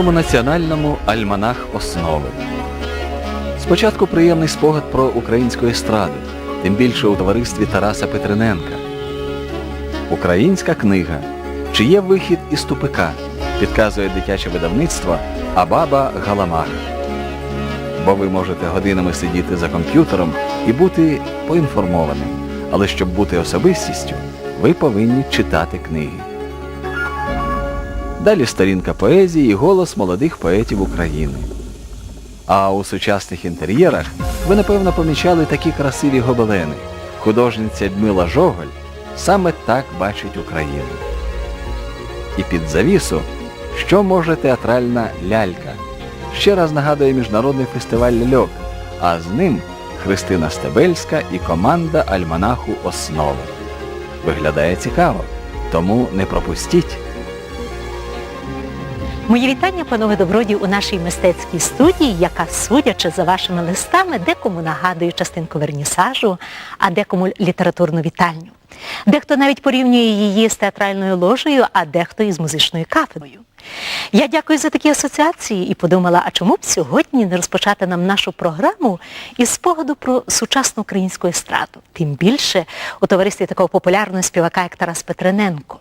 першому національному альманах основи. Спочатку приємний спогад про українську естраду, тим більше у товаристві Тараса Петриненка. Українська книга, чи є вихід із тупика, підказує дитяче видавництво Абаба Галамах. Бо ви можете годинами сидіти за комп'ютером і бути поінформованим, але щоб бути особистістю, ви повинні читати книги. Далі сторінка поезії і голос молодих поетів України. А у сучасних інтер'єрах ви, напевно, помічали такі красиві гобелени. Художниця Дмила Жоголь саме так бачить Україну. І під завісу, що може театральна лялька. Ще раз нагадує міжнародний фестиваль ляльок, а з ним Христина Стебельська і команда альманаху Основи. Виглядає цікаво, тому не пропустіть. Мої вітання, панове добродії, у нашій мистецькій студії, яка, судячи за вашими листами, декому нагадує частинку вернісажу, а декому літературну вітальню. Дехто навіть порівнює її з театральною ложею, а дехто із музичною кафедрою. Я дякую за такі асоціації і подумала, а чому б сьогодні не розпочати нам нашу програму із спогаду про сучасну українську естраду, тим більше у товаристві такого популярного співака, як Тарас Петрененко.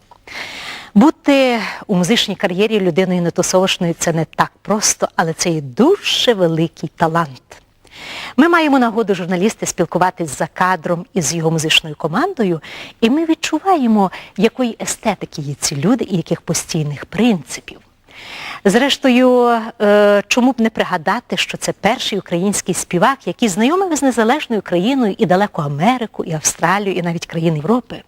Бути у музичній кар'єрі людиною нетусовочною це не так просто, але це і дуже великий талант. Ми маємо нагоду журналісти спілкуватись за кадром із його музичною командою, і ми відчуваємо, якої естетики є ці люди і яких постійних принципів. Зрештою, е, чому б не пригадати, що це перший український співак, який знайомив з незалежною країною і далеко Америку, і Австралію, і навіть країни Європи.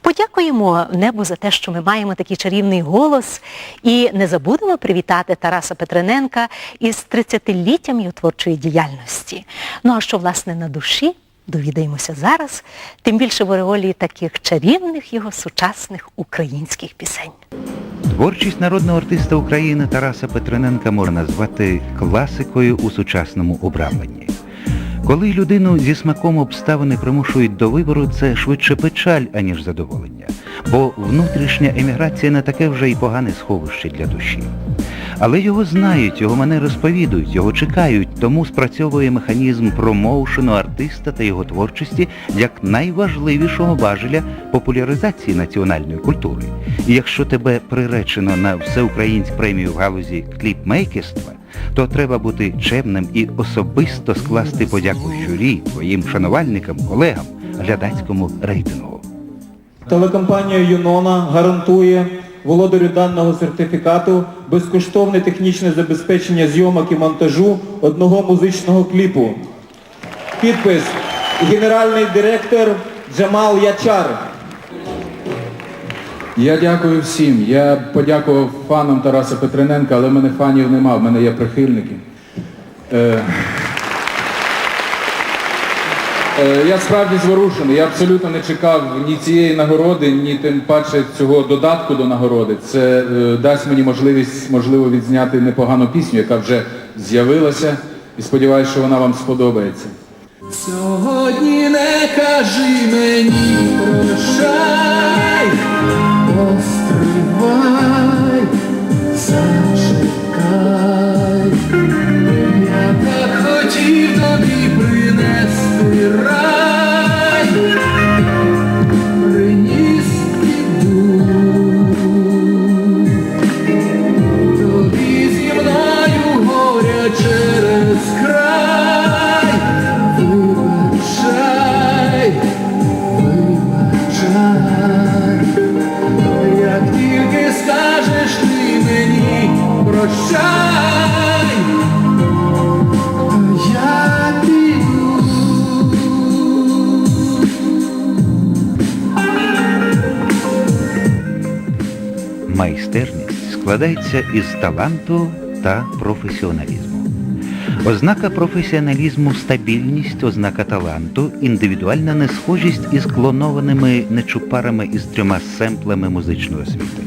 Подякуємо небу за те, що ми маємо такий чарівний голос і не забудемо привітати Тараса Петрененка із 30-літтям його творчої діяльності. Ну а що, власне, на душі, довідаємося зараз, тим більше в ореолі таких чарівних його сучасних українських пісень. Творчість народного артиста України Тараса Петрененка можна назвати класикою у сучасному обрамленні. Коли людину зі смаком обставини примушують до вибору, це швидше печаль, аніж задоволення. Бо внутрішня еміграція не таке вже й погане сховище для душі. Але його знають, його манери сповідують, його чекають, тому спрацьовує механізм промоушену артиста та його творчості як найважливішого важеля популяризації національної культури. І якщо тебе приречено на всеукраїнську премію в галузі кліпмейкерства, то треба бути чемним і особисто скласти подяку журі, твоїм шанувальникам, колегам, глядацькому рейтингу. Телекомпанія Юнона гарантує володарю даного сертифікату безкоштовне технічне забезпечення зйомок і монтажу одного музичного кліпу. Підпис генеральний директор Джамал Ячар. Я дякую всім. Я подякував фанам Тараса Петрененка, але в мене фанів нема, в мене є прихильники. Е, е, я справді зворушений. Я абсолютно не чекав ні цієї нагороди, ні тим паче цього додатку до нагороди. Це е, дасть мені можливість, можливо, відзняти непогану пісню, яка вже з'явилася. І сподіваюся, що вона вам сподобається. Сьогодні не кажи мені прощай, складається із таланту та професіоналізму. Ознака професіоналізму стабільність, ознака таланту, індивідуальна несхожість із клонованими нечупарами із трьома семплами музичної освіти.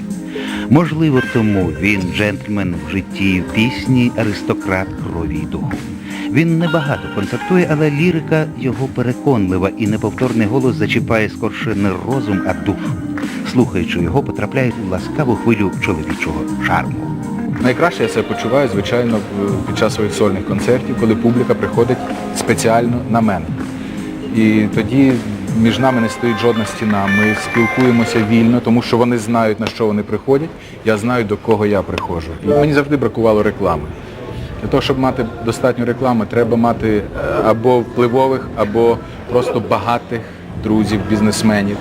Можливо, тому він джентльмен в житті пісні, аристократ крові й духу. Він небагато концертує, але лірика його переконлива і неповторний голос зачіпає скорше не розум, а душу. Слухаючи його, потрапляють у ласкаву хвилю чоловічого шарму. Найкраще я себе почуваю, звичайно, під час своїх сольних концертів, коли публіка приходить спеціально на мене. І тоді між нами не стоїть жодна стіна. Ми спілкуємося вільно, тому що вони знають, на що вони приходять, я знаю, до кого я приходжу. І мені завжди бракувало реклами. Для того, щоб мати достатньо реклами, треба мати е, або впливових, або просто багатих друзів, бізнесменів,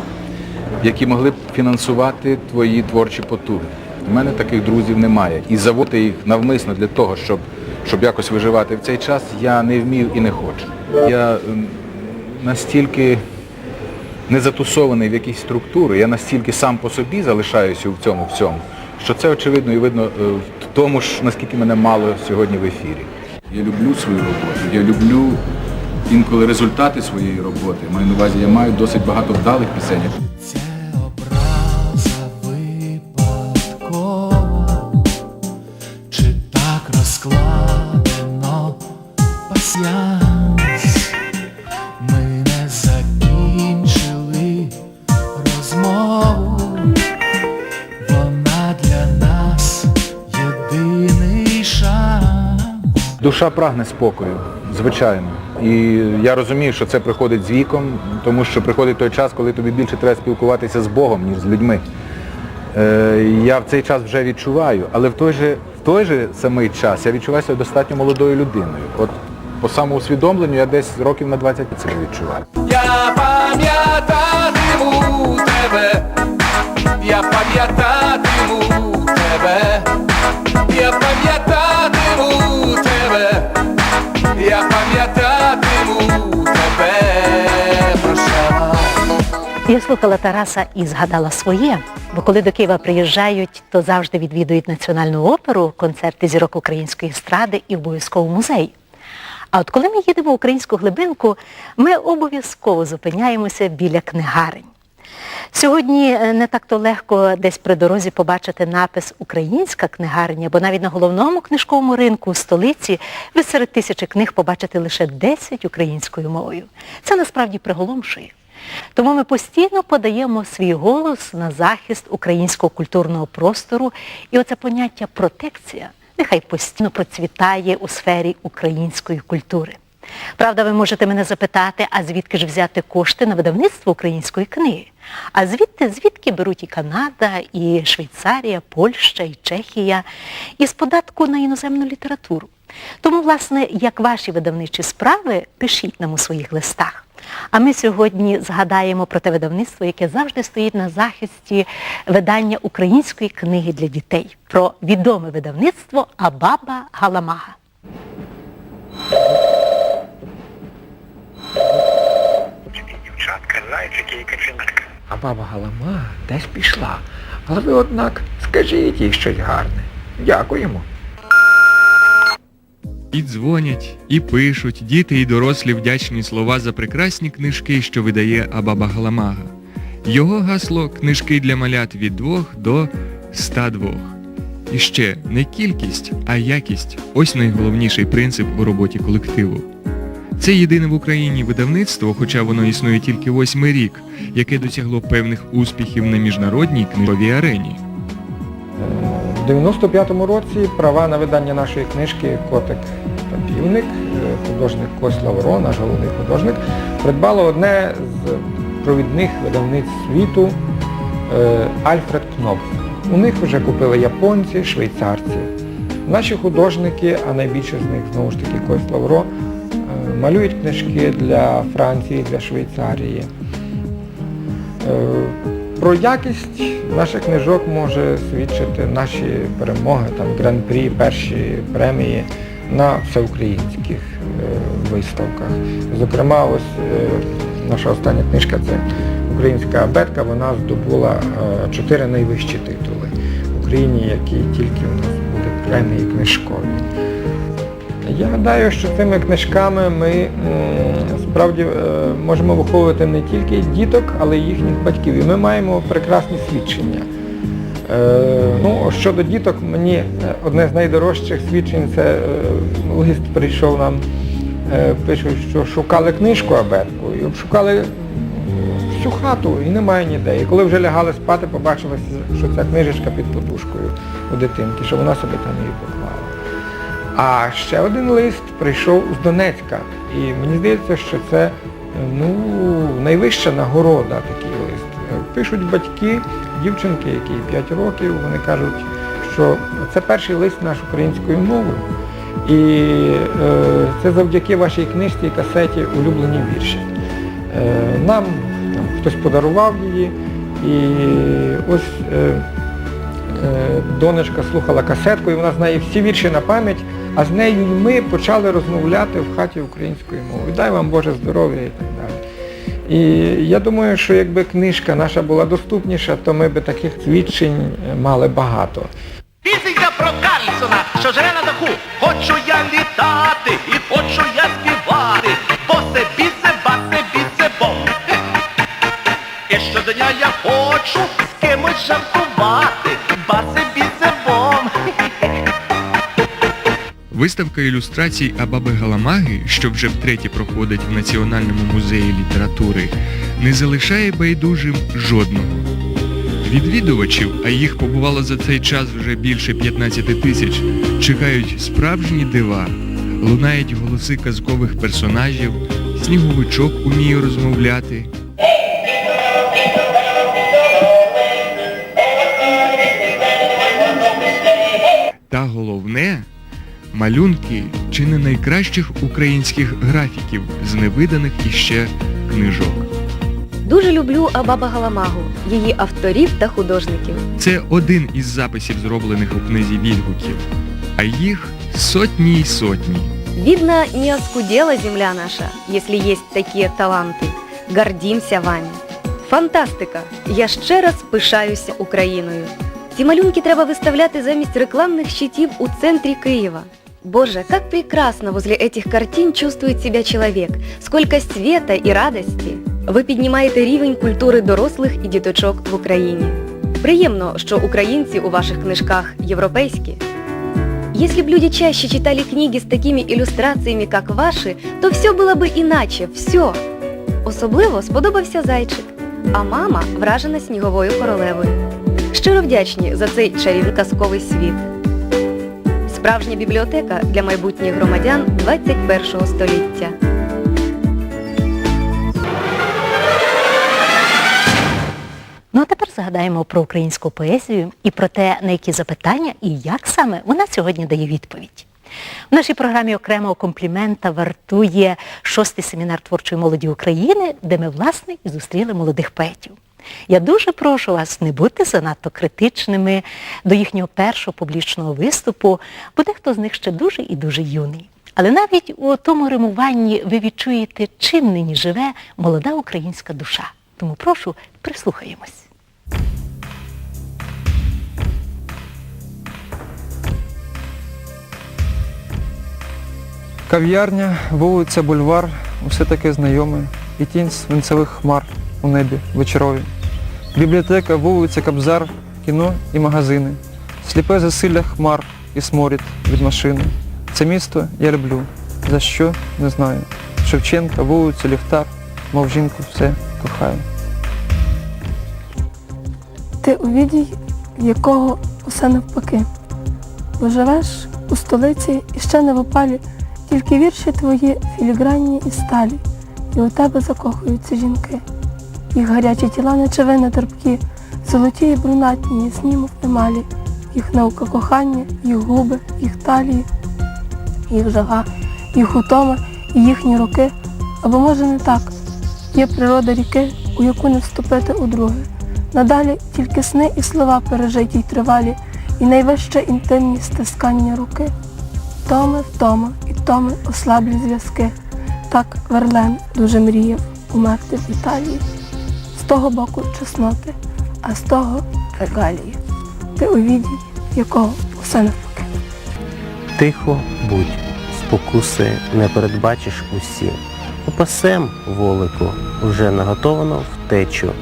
які могли б фінансувати твої творчі потуги. У мене таких друзів немає. І заводити їх навмисно для того, щоб, щоб якось виживати в цей час, я не вмів і не хочу. Я настільки не затусований в якісь структури, я настільки сам по собі залишаюся в цьому всьому, що це очевидно і видно е, в тому ж, наскільки мене мало сьогодні в ефірі. Я люблю свою роботу, я люблю інколи результати своєї роботи. Маю на увазі, я маю досить багато вдалих пісень. Душа прагне спокою, звичайно. І я розумію, що це приходить з віком, тому що приходить той час, коли тобі більше треба спілкуватися з Богом, ніж з людьми. Е, я в цей час вже відчуваю, але в той же, в той же самий час я відчуваю себе достатньо молодою людиною. От по самоусвідомленню я десь років на 20 це відчуваю. Я пам'ятатиму тебе, я пам'ятатиму тебе, я пам'ятатиму я пам'ятатиму тебе, прощавай. Я слухала Тараса і згадала своє, бо коли до Києва приїжджають, то завжди відвідують національну оперу, концерти зірок української естради і обов'язково музей. А от коли ми їдемо в українську глибинку, ми обов'язково зупиняємося біля книгарень. Сьогодні е, не так-то легко десь при дорозі побачити напис Українська книгарня, бо навіть на головному книжковому ринку у столиці ви серед тисячі книг побачите лише 10 українською мовою. Це насправді приголомшує. Тому ми постійно подаємо свій голос на захист українського культурного простору і оце поняття протекція нехай постійно процвітає у сфері української культури. Правда, ви можете мене запитати, а звідки ж взяти кошти на видавництво української книги? А звідти, звідки беруть і Канада, і Швейцарія, Польща, і Чехія, із податку на іноземну літературу. Тому, власне, як ваші видавничі справи, пишіть нам у своїх листах. А ми сьогодні згадаємо про те видавництво, яке завжди стоїть на захисті видання української книги для дітей, про відоме видавництво Абаба Галамага. Дівчатка, зайчики і каченятка. А баба Галама десь пішла. Але ви, однак, скажіть їй щось гарне. Дякуємо. І дзвонять, і пишуть діти і дорослі вдячні слова за прекрасні книжки, що видає Абаба Галамага. Його гасло книжки для малят від 2 до 102. І ще не кількість, а якість ось найголовніший принцип у роботі колективу. Це єдине в Україні видавництво, хоча воно існує тільки восьмий рік, яке досягло певних успіхів на міжнародній книжковій арені. У 95-му році права на видання нашої книжки Котик та півник, е, художник Кось Лавро, наш головний художник, придбало одне з провідних видавництв світу е, Альфред Кноп. У них вже купили японці, швейцарці. Наші художники, а найбільше з них знову ж таки Кось Лавро, малюють книжки для Франції, для Швейцарії. Е, Про якість наших книжок може свідчити наші перемоги, там гран-прі, перші премії на всеукраїнських е, виставках. Зокрема, ось е, наша остання книжка це Українська абетка, вона здобула чотири найвищі титули в Україні, які тільки у нас були премії книжкові. Я гадаю, що цими книжками ми справді е, можемо виховувати не тільки діток, але й їхніх батьків. І ми маємо прекрасні свідчення. Е, ну, щодо діток, мені е, одне з найдорожчих свідчень це лист прийшов нам, пишуть, що шукали книжку абетку і обшукали всю хату і немає ніде. І коли вже лягали спати, побачилося, що ця книжечка під подушкою у дитинки, що вона собі там її поклала. А ще один лист прийшов з Донецька. І мені здається, що це ну, найвища нагорода такий лист. Пишуть батьки, дівчинки, якій 5 років, вони кажуть, що це перший лист наш українською мовою. І е, це завдяки вашій книжці і касеті улюблені вірші. Е, нам там, хтось подарував її, і ось е, е, донечка слухала касетку, і вона знає всі вірші на пам'ять, а з нею ми почали розмовляти в хаті українською мовою. Дай вам Боже здоров'я і так далі. І я думаю, що якби книжка наша була доступніша, то ми би таких свідчень е, мали багато. Пісенька про Карлсона, що живе на даху. Хочу я літати і хочу я співати. Босе, бісе, басе, бісе, бом. І щодня я хочу з кимось жартувати. Виставка ілюстрацій Абаби Галамаги, що вже втретє проходить в Національному музеї літератури, не залишає байдужим жодного. Відвідувачів, а їх побувало за цей час вже більше 15 тисяч, чекають справжні дива, лунають голоси казкових персонажів, сніговичок уміє розмовляти. Малюнки чи не найкращих українських графіків з невиданих іще книжок. Дуже люблю Абаба Галамагу, її авторів та художників. Це один із записів, зроблених у книзі відгуків, а їх сотні й сотні. Видно, не оскудела земля наша, если есть такие таланти. Гордімся вами. Фантастика! Я ще раз пишаюся Україною. Ці малюнки треба виставляти замість рекламних щитів у центрі Києва. Боже, как прекрасно возле этих картин чувствует себя человек, сколько света и радости. Ви піднімаєте рівень культури дорослих і діточок в Україні. Приємно, що українці у ваших книжках європейські. Если б люди чаще читали книги с такими иллюстрациями, как ваши, то все было бы иначе, все. Особливо сподобався зайчик, а мама вражена сніговою королевою. Щиро вдячні за цей чарівний казковий світ. Справжня бібліотека для майбутніх громадян 21 століття. Ну а тепер згадаємо про українську поезію і про те, на які запитання і як саме вона сьогодні дає відповідь. В нашій програмі окремого комплімента вартує шостий семінар творчої молоді України, де ми, власне, і зустріли молодих поетів. Я дуже прошу вас не бути занадто критичними до їхнього першого публічного виступу, бо дехто з них ще дуже і дуже юний. Але навіть у тому римуванні ви відчуєте, чим нині живе молода українська душа. Тому прошу, прислухаємось. Кав'ярня, вулиця, бульвар, усе таке знайоме, і тінь свинцевих хмар у небі вечорові. Бібліотека, вулиця, Кобзар, кіно і магазини. Сліпе засилля хмар і сморід від машини. Це місто я люблю. За що не знаю. Шевченка, вулиця, ліхтар, мов жінку все кохаю. Ти у відій, якого усе навпаки. Бо живеш у столиці і ще не в опалі, тільки вірші твої філігранні і сталі, і у тебе закохуються жінки. Їх гарячі тіла нечевини терпкі, золоті і брунатні, ясні, мов емалі, їх наука кохання, їх губи, їх талії, їх жага, їх утома і їхні роки. Або може не так. Є природа ріки, у яку не вступити у друге. Надалі тільки сни і слова пережиті й тривалі, і найвище інтимні стискання руки. Томи втома і томи ослаблі зв'язки. Так Верлен дуже мріяв умерти в Італії. Того боку чесноти, а з того регалії. Ти у віді, якого усе навпаки. Тихо будь, спокуси не передбачиш усі. Упасем, волику, вже наготовано втечу.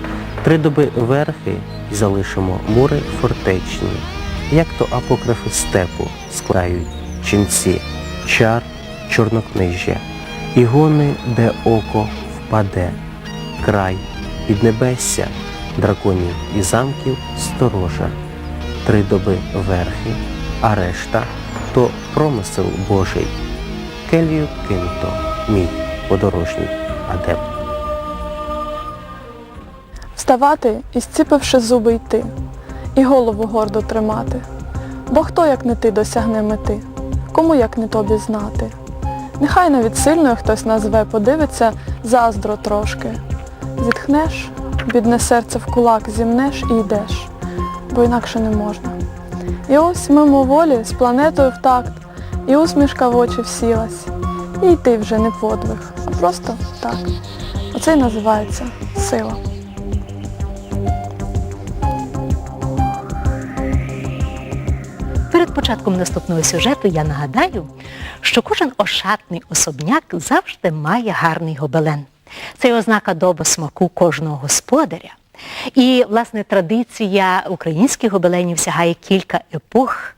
Три доби верхи й залишимо мури фортечні, як то апокрифи степу склають ченці, чар чорнокнижжя, і гони, де око впаде, край піднебесся, драконів і замків сторожа, три доби верхи, а решта то промисел Божий. Келію кинуто, мій подорожній адепт. Вставати і зціпивши зуби йти, і голову гордо тримати. Бо хто, як не ти, досягне мети? Кому як не тобі знати? Нехай навіть сильною хтось назве, подивиться заздро трошки. Зітхнеш, бідне серце в кулак зімнеш і йдеш, бо інакше не можна. І ось мимо волі з планетою в такт, і усмішка в очі всілась. І йти вже не подвиг, а просто так. Оце й називається сила. Перед початком наступного сюжету я нагадаю, що кожен ошатний особняк завжди має гарний гобелен. Це ознака добосмаку кожного господаря. І, власне, традиція українських гобеленів сягає кілька епох.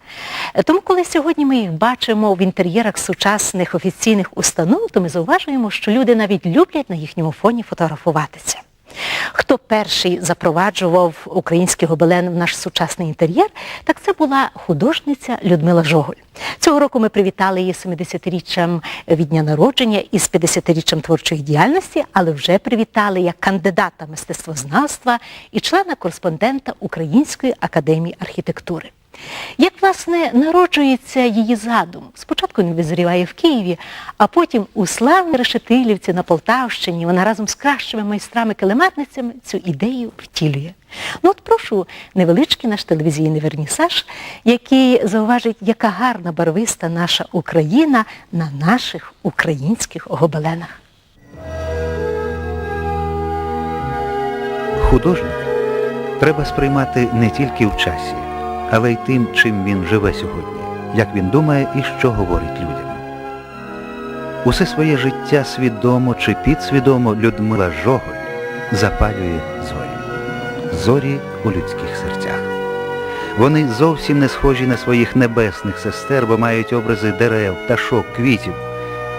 Тому, коли сьогодні ми їх бачимо в інтер'єрах сучасних офіційних установ, то ми зауважуємо, що люди навіть люблять на їхньому фоні фотографуватися. Хто перший запроваджував український гобелен в наш сучасний інтер'єр, так це була художниця Людмила Жоголь. Цього року ми привітали її 70-річчям від дня народження і з 50-річчям творчої діяльності, але вже привітали як кандидата мистецтвознавства і члена-кореспондента Української академії архітектури. Як, власне, народжується її задум? Спочатку він визріває в Києві, а потім у славній Решетилівці на Полтавщині вона разом з кращими майстрами-килиматницями цю ідею втілює. Ну от прошу невеличкий наш телевізійний вернісаж, який зауважить, яка гарна барвиста наша Україна на наших українських гобеленах. Художник треба сприймати не тільки в часі, але й тим, чим він живе сьогодні, як він думає і що говорить людям. Усе своє життя свідомо чи підсвідомо Людмила Жоголь запалює зорі. Зорі у людських серцях. Вони зовсім не схожі на своїх небесних сестер, бо мають образи дерев, пташок, квітів.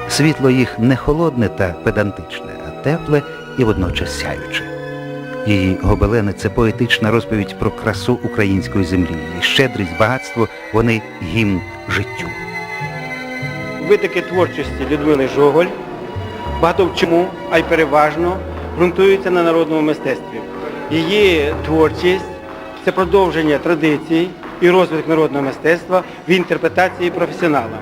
Світло їх не холодне та педантичне, а тепле і водночас сяюче. Її гобелени це поетична розповідь про красу української землі, її щедрість, багатство, вони гімн життю. Витоки творчості Людмили Жоголь багато в чому, а й переважно ґрунтуються на народному мистецтві. Її творчість це продовження традицій і розвиток народного мистецтва в інтерпретації професіонала.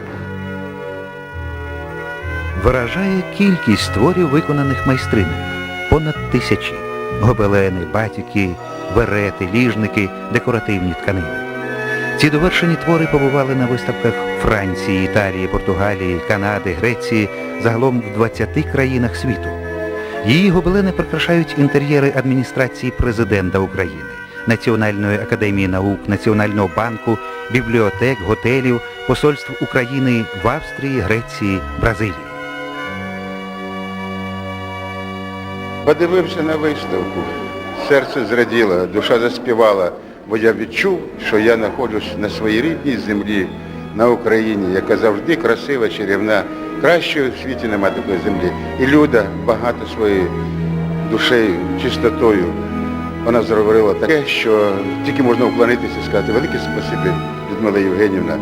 Виражає кількість творів, виконаних майстринами. Понад тисячі. Гобелени, батіки, берети, ліжники, декоративні тканини. Ці довершені твори побували на виставках Франції, Італії, Португалії, Канади, Греції, загалом в 20 країнах світу. Її гобелени прикрашають інтер'єри адміністрації президента України, Національної академії наук, Національного банку, бібліотек, готелів, посольств України в Австрії, Греції, Бразилії. Подивився на виставку, серце зраділо, душа заспівала, бо я відчув, що я знаходжусь на своїй рідній землі, на Україні, яка завжди красива, чарівна. Кращої в світі нема такої землі. І Люда багато своєю душею, чистотою. Вона зробила таке, що тільки можна уклонитися і сказати велике спасибі, Людмила Євгенівна.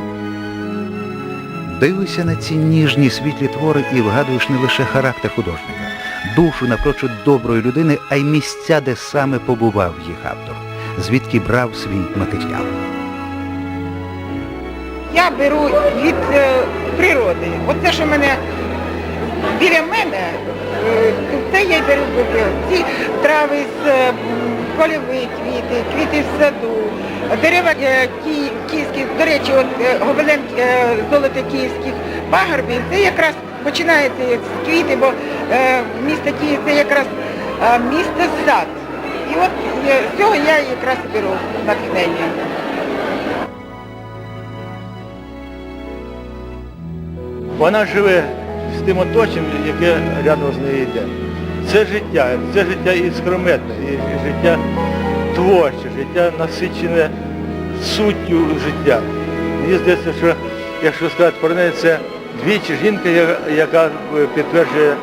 Дивишся на ці ніжні світлі твори і вгадуєш не лише характер художника, душу напрочуд доброї людини, а й місця, де саме побував їх автор, звідки брав свій матеріал. Я беру від е, природи. Оце, що мене біля мене, е, це я й беру ці трави з е, польові квіти, квіти в саду, дерева ки- київські, до речі, от гобелен золота київських пагорбів, це якраз починається з квіти, бо місто Київ це якраз е, місто сад. І от е, з цього я якраз і беру натхнення. Вона живе з тим оточенням, яке рядом з нею йде. Це життя, це життя і скрометне, і життя творче, життя насичене суттю життя. Мені здається, що якщо сказати про неї, це двічі жінка, яка е, підтверджує е,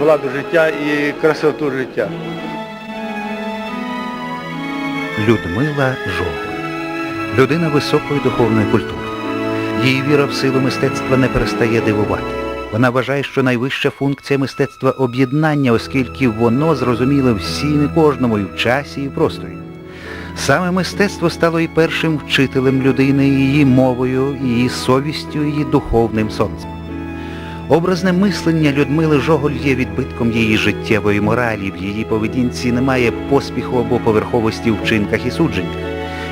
владу життя і красоту життя. Людмила Жоголь. Людина високої духовної культури. Її віра в силу мистецтва не перестає дивувати. Вона вважає, що найвища функція мистецтва об'єднання, оскільки воно зрозуміле всім і кожному і в часі, і в просторі. Саме мистецтво стало і першим вчителем людини, і її мовою, і її совістю, і її духовним сонцем. Образне мислення Людмили Жоголь є відбитком її життєвої моралі. В її поведінці немає поспіху або поверховості в вчинках і судженнях.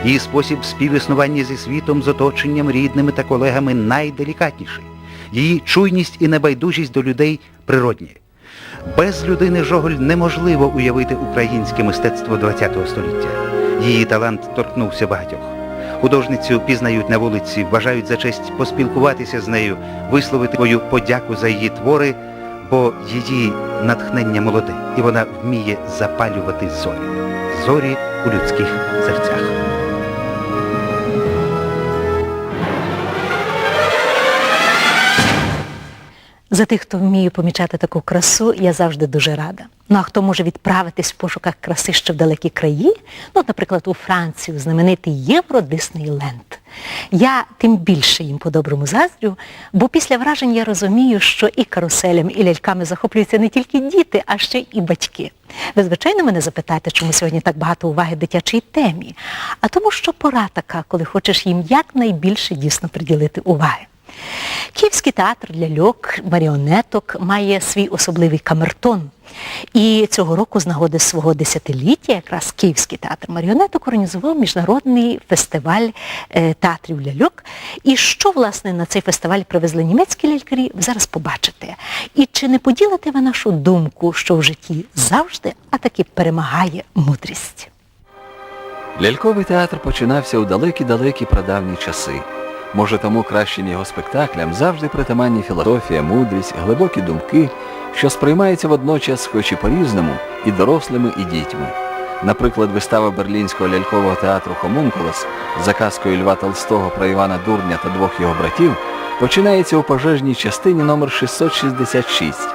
Її спосіб співіснування зі світом, з оточенням, рідними та колегами найделікатніший. Її чуйність і небайдужість до людей природні. Без людини Жоголь неможливо уявити українське мистецтво ХХ століття. Її талант торкнувся багатьох. Художницю пізнають на вулиці, вважають за честь поспілкуватися з нею, висловити свою подяку за її твори, бо її натхнення молоде, і вона вміє запалювати зорі. Зорі у людських серцях. За тих, хто вміє помічати таку красу, я завжди дуже рада. Ну а хто може відправитись в пошуках краси ще в далекі краї, ну, наприклад, у Францію, знаменитий Євро Диснейленд. Я тим більше їм по-доброму заздрю, бо після вражень я розумію, що і каруселям, і ляльками захоплюються не тільки діти, а ще й батьки. Ви, звичайно, мене запитаєте, чому сьогодні так багато уваги дитячій темі. А тому, що пора така, коли хочеш їм якнайбільше дійсно приділити уваги. Київський театр ляльок, маріонеток має свій особливий камертон. І цього року з нагоди свого десятиліття якраз Київський театр маріонеток організував міжнародний фестиваль е, театрів ляльок. І що, власне, на цей фестиваль привезли німецькі лялькарі, ви зараз побачите. І чи не поділите ви нашу думку, що в житті завжди, а таки перемагає мудрість? Ляльковий театр починався у далекі-далекі прадавні часи. Може, тому кращим його спектаклям завжди притаманні філософія, мудрість, глибокі думки, що сприймаються водночас, хоч і по-різному, і дорослими, і дітьми. Наприклад, вистава Берлінського лялькового театру Хомункулос за казкою Льва Толстого про Івана Дурня та двох його братів починається у пожежній частині номер 666.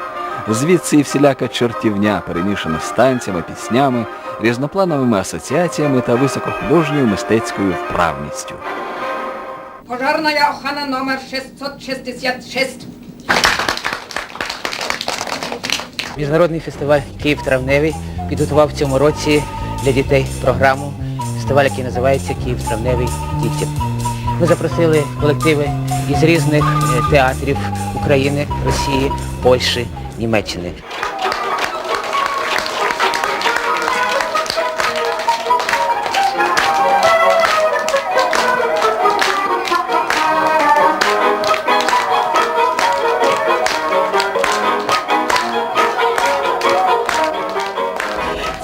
Звідси і всіляка чортівня, перемішана з танцями, піснями, різноплановими асоціаціями та високохудожньою мистецькою вправністю. Пожарная охрана номер 666. Міжнародний фестиваль Київ Травневий підготував в цьому році для дітей програму, фестиваль, який називається Київ Травневий дітям. Ми запросили колективи із різних е, театрів України, Росії, Польщі, Німеччини.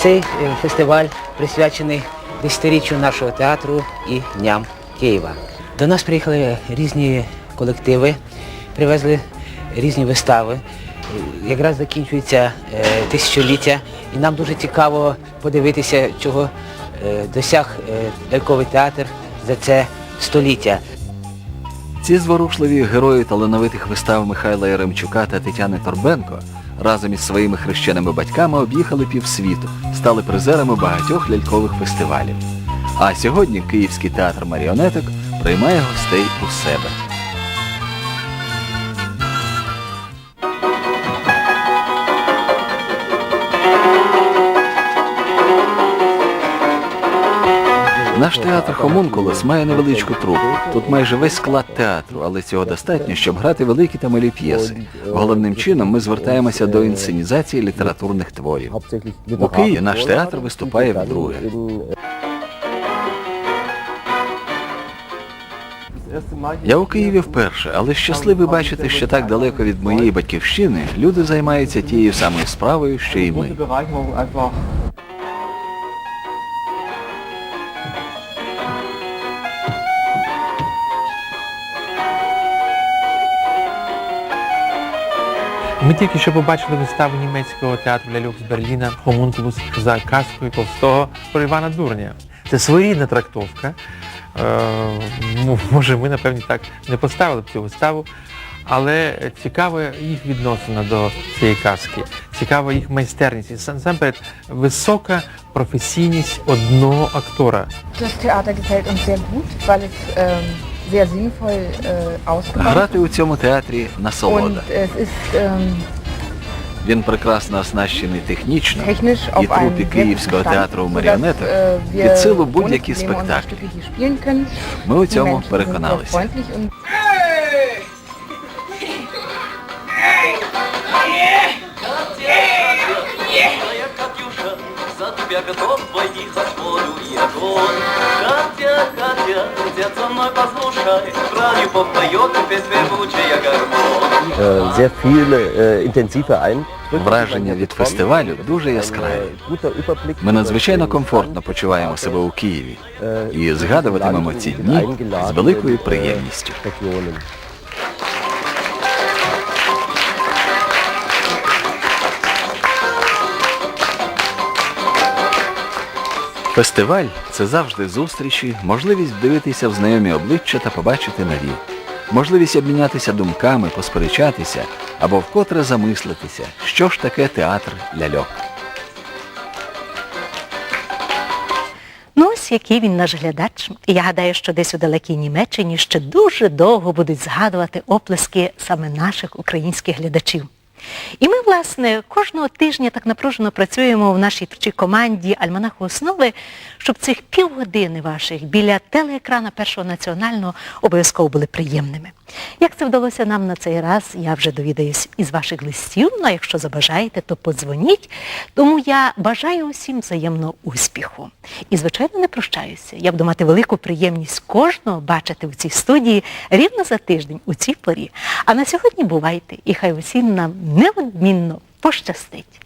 Цей е, фестиваль присвячений десятиріччю нашого театру і Дням Києва. До нас приїхали різні колективи, привезли різні вистави. Якраз закінчується е, тисячоліття, і нам дуже цікаво подивитися, чого е, досяг ляльковий театр за це століття. Ці зворушливі герої талановитих вистав Михайла Яремчука та Тетяни Торбенко разом із своїми хрещеними батьками об'їхали півсвіту, стали призерами багатьох лялькових фестивалів. А сьогодні Київський театр маріонеток приймає гостей у себе. Наш театр Хомункулос має невеличку трупу. Тут майже весь склад театру, але цього достатньо, щоб грати великі та малі п'єси. Головним чином ми звертаємося до інсценізації літературних творів. У Києві наш театр виступає вдруге. Я у Києві вперше, але щасливий бачити, що так далеко від моєї батьківщини люди займаються тією самою справою, що і ми. Ми тільки що побачили виставу німецького театру ляльок з Берліна Хомункулус за казкою Толстого про Івана Дурня. Це своєрідна трактовка. Е, ну, може, ми, напевно, так не поставили б цю виставу, але цікава їх відносина до цієї казки, цікава їх майстерність. І насамперед висока професійність одного актора. Das Theater gefällt uns sehr gut, ähm, sehr sinnvoll äh, ausgebaut Грати у цьому театрі und насолода. ähm, Він прекрасно оснащений технічно, і трупі sehr Київського театру маріонеток äh, під силу будь-які спектаклі. Ми у цьому переконалися. за тебя готов и огонь. Катя, Катя, дед со мной послушай, бранью попоет опять певучая гармонь. Sehr viele äh, intensive Eindrücke. Враження від фестивалю дуже яскраві. Ми надзвичайно комфортно почуваємо себе у Києві і згадуватимемо ці дні з великою приємністю. Фестиваль це завжди зустрічі, можливість дивитися в знайомі обличчя та побачити нові, можливість обмінятися думками, посперечатися або вкотре замислитися, що ж таке театр ляльок. Ну ось який він наш глядач. Я гадаю, що десь у далекій Німеччині ще дуже довго будуть згадувати оплески саме наших українських глядачів. І ми, власне, кожного тижня так напружено працюємо в нашій творчій команді Альманаху основи, щоб цих півгодини ваших біля телеекрана Першого національного обов'язково були приємними. Як це вдалося нам на цей раз, я вже довідаюсь із ваших листів, ну а якщо забажаєте, то подзвоніть. Тому я бажаю усім взаємного успіху. І, звичайно, не прощаюся. Я буду мати велику приємність кожного бачити в цій студії рівно за тиждень у цій порі. А на сьогодні бувайте, і хай усім нам неодмінно пощастить.